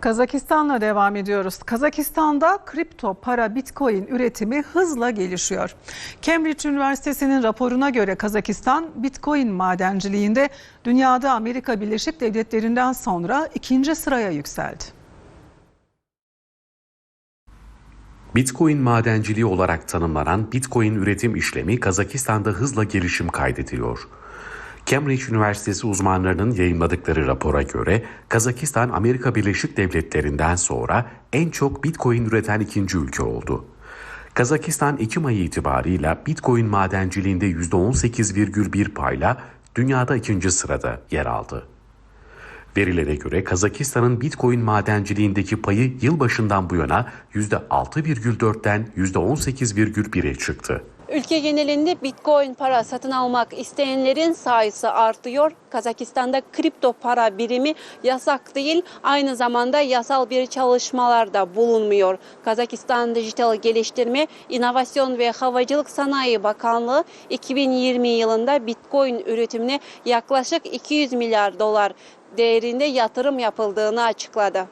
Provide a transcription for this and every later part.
Kazakistan'la devam ediyoruz. Kazakistan'da kripto para bitcoin üretimi hızla gelişiyor. Cambridge Üniversitesi'nin raporuna göre Kazakistan bitcoin madenciliğinde dünyada Amerika Birleşik Devletleri'nden sonra ikinci sıraya yükseldi. Bitcoin madenciliği olarak tanımlanan Bitcoin üretim işlemi Kazakistan'da hızla gelişim kaydediyor. Cambridge Üniversitesi uzmanlarının yayınladıkları rapora göre Kazakistan Amerika Birleşik Devletleri'nden sonra en çok Bitcoin üreten ikinci ülke oldu. Kazakistan Ekim ayı itibarıyla Bitcoin madenciliğinde %18,1 payla dünyada ikinci sırada yer aldı. Verilere göre Kazakistan'ın Bitcoin madenciliğindeki payı yılbaşından bu yana %6,4'ten %18,1'e çıktı. Ülke genelinde Bitcoin para satın almak isteyenlerin sayısı artıyor. Kazakistan'da kripto para birimi yasak değil, aynı zamanda yasal bir çalışmalarda bulunmuyor. Kazakistan Dijital Geliştirme, İnovasyon ve Havacılık Sanayi Bakanlığı 2020 yılında Bitcoin üretimine yaklaşık 200 milyar dolar değerinde yatırım yapıldığını açıkladı.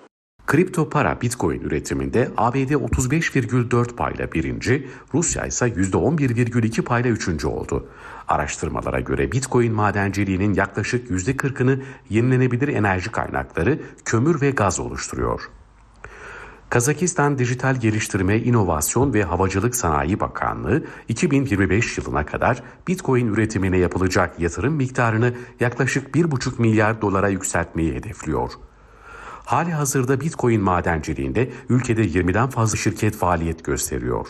Kripto para Bitcoin üretiminde ABD 35,4 payla birinci, Rusya ise %11,2 payla üçüncü oldu. Araştırmalara göre Bitcoin madenciliğinin yaklaşık %40'ını yenilenebilir enerji kaynakları, kömür ve gaz oluşturuyor. Kazakistan Dijital Geliştirme, İnovasyon ve Havacılık Sanayi Bakanlığı 2025 yılına kadar Bitcoin üretimine yapılacak yatırım miktarını yaklaşık 1,5 milyar dolara yükseltmeyi hedefliyor. Hali hazırda Bitcoin madenciliğinde ülkede 20'den fazla şirket faaliyet gösteriyor.